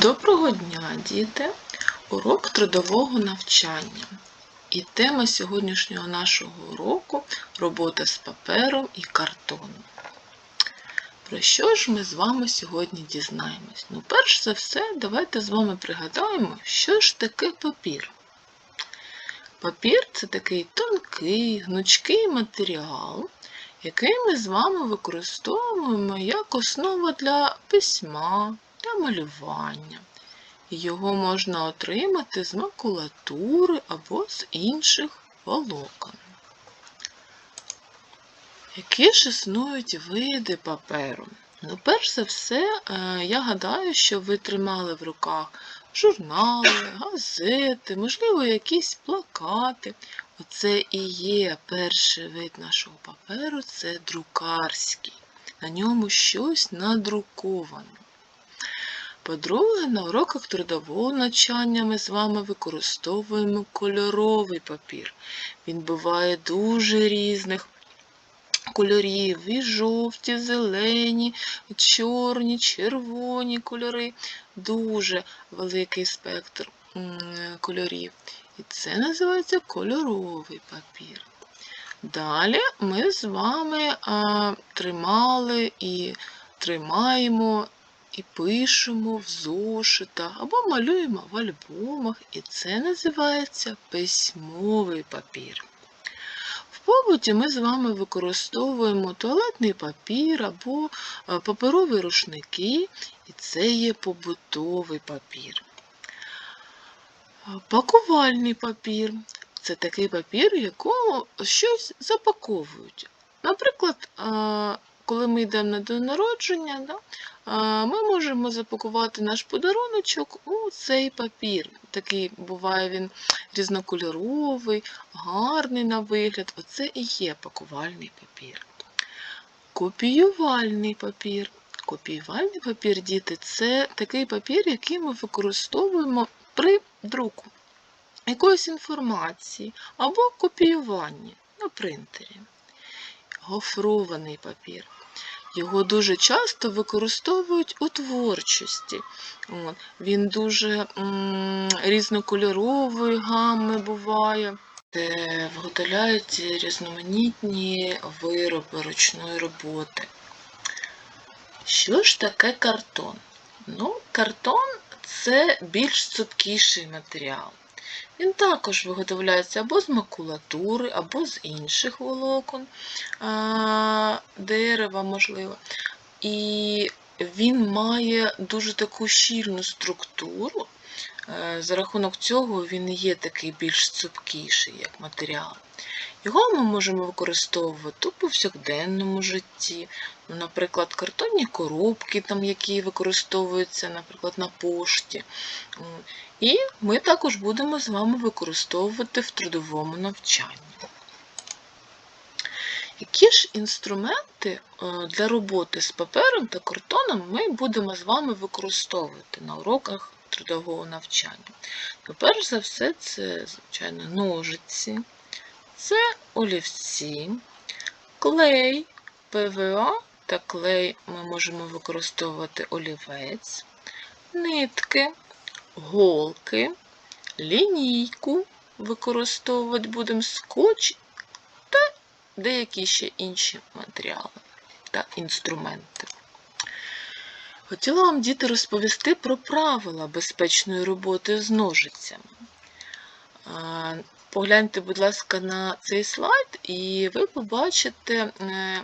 Доброго дня, діти! Урок трудового навчання. І тема сьогоднішнього нашого уроку робота з папером і картоном. Про що ж ми з вами сьогодні дізнаємось? Ну, перш за все, давайте з вами пригадаємо, що ж таке папір. Папір це такий тонкий, гнучкий матеріал, який ми з вами використовуємо як основу для письма, для малювання. Його можна отримати з макулатури або з інших волокон. Які ж існують види паперу? Ну, перш за все, е, я гадаю, що ви тримали в руках журнали, газети, можливо, якісь плакати. Оце і є перший вид нашого паперу це друкарський. На ньому щось надруковано. По-друге, на уроках трудового навчання ми з вами використовуємо кольоровий папір. Він буває дуже різних кольорів, і жовті, зелені, чорні, червоні кольори. Дуже великий спектр кольорів. І це називається кольоровий папір. Далі ми з вами а, тримали і тримаємо і пишемо в зошитах або малюємо в альбомах, і це називається письмовий папір. В побуті ми з вами використовуємо туалетний папір або е, паперові рушники, і це є побутовий папір. Пакувальний папір це такий папір, в якому щось запаковують. Наприклад, е, коли ми йдемо на день народження, да, ми можемо запакувати наш подаруночок у цей папір. Такий буває він різнокольоровий, гарний на вигляд. Оце і є пакувальний папір. Копіювальний папір. Копіювальний папір, діти, це такий папір, який ми використовуємо при друку якоїсь інформації або копіюванні на принтері. Гофрований папір. Його дуже часто використовують у творчості. От. Він дуже м, різнокольорової гами буває, де виготовляють різноманітні вироби ручної роботи. Що ж таке картон? Ну, картон це більш цупкіший матеріал. Він також виготовляється або з макулатури, або з інших волокон дерева, можливо. І він має дуже таку щільну структуру. Е, За рахунок цього він є такий більш цупкіший, як матеріал. Його ми можемо використовувати у повсякденному житті. Ну, Наприклад, картонні коробки, там, які використовуються, наприклад, на пошті. І ми також будемо з вами використовувати в трудовому навчанні. Які ж інструменти е, для роботи з папером та картоном ми будемо з вами використовувати на уроках трудового навчання? Ну, перш за все, це, звичайно, ножиці, це олівці, клей, ПВА та клей ми можемо використовувати олівець, нитки, голки, лінійку використовувати будемо скотч та деякі ще інші матеріали та інструменти. Хотіла вам, діти, розповісти про правила безпечної роботи з ножицями. Погляньте, будь ласка, на цей слайд, і ви побачите е,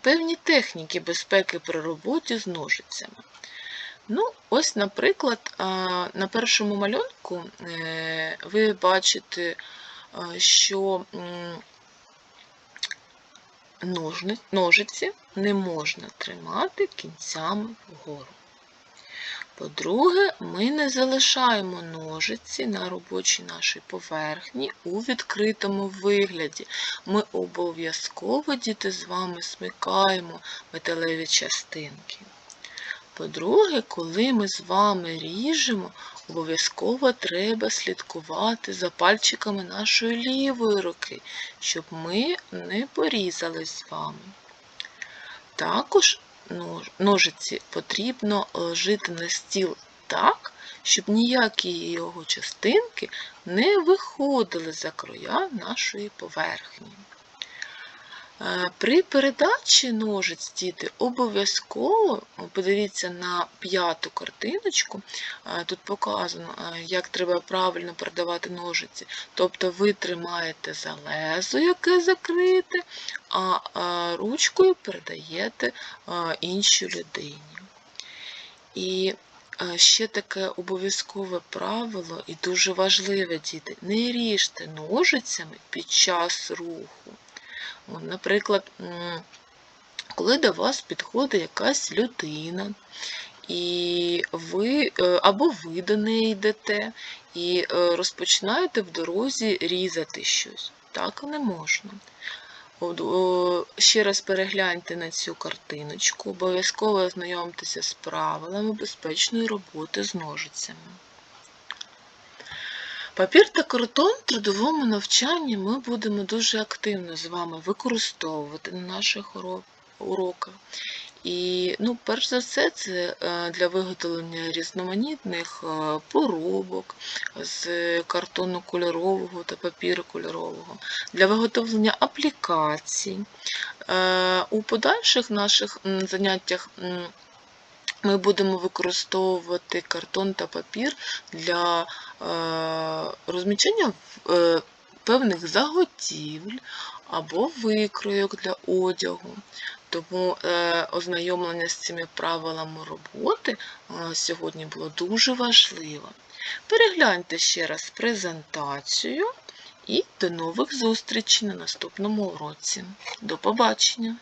певні техніки безпеки при роботі з ножицями. Ну, ось, наприклад, на першому малюнку е, ви бачите, що ножиці не можна тримати кінцями вгору. По-друге, ми не залишаємо ножиці на робочій нашій поверхні у відкритому вигляді. Ми обов'язково, діти, з вами смикаємо металеві частинки. По-друге, коли ми з вами ріжемо, обов'язково треба слідкувати за пальчиками нашої лівої руки, щоб ми не порізали з вами. Також ножиці потрібно ложити на стіл так, щоб ніякі його частинки не виходили за края нашої поверхні. При передачі ножиць діти обов'язково подивіться на п'яту картиночку. Тут показано, як треба правильно передавати ножиці. Тобто ви тримаєте за лезо, яке закрите, а ручкою передаєте іншій людині. І ще таке обов'язкове правило і дуже важливе, діти, не ріжте ножицями під час руху. Наприклад, коли до вас підходить якась людина, і ви е, або ви до неї йдете і е, розпочинаєте в дорозі різати щось. Так не можна. Ще раз перегляньте на цю картиночку, обов'язково ознайомтеся з правилами безпечної роботи з ножицями. Папір та картон в трудовому навчанні ми будемо дуже активно з вами використовувати на наших уроках. І, ну, перш за все, це е, для виготовлення різноманітних е, поробок з картону кольорового та папіру кольорового, для виготовлення аплікацій. Е, У подальших наших заняттях ми будемо використовувати картон та папір для е, розміщення е, певних заготівель або викройок для одягу. Тому е, ознайомлення з цими правилами роботи сьогодні було дуже важливо. Перегляньте ще раз презентацію і до нових зустрічей на наступному уроці. До побачення!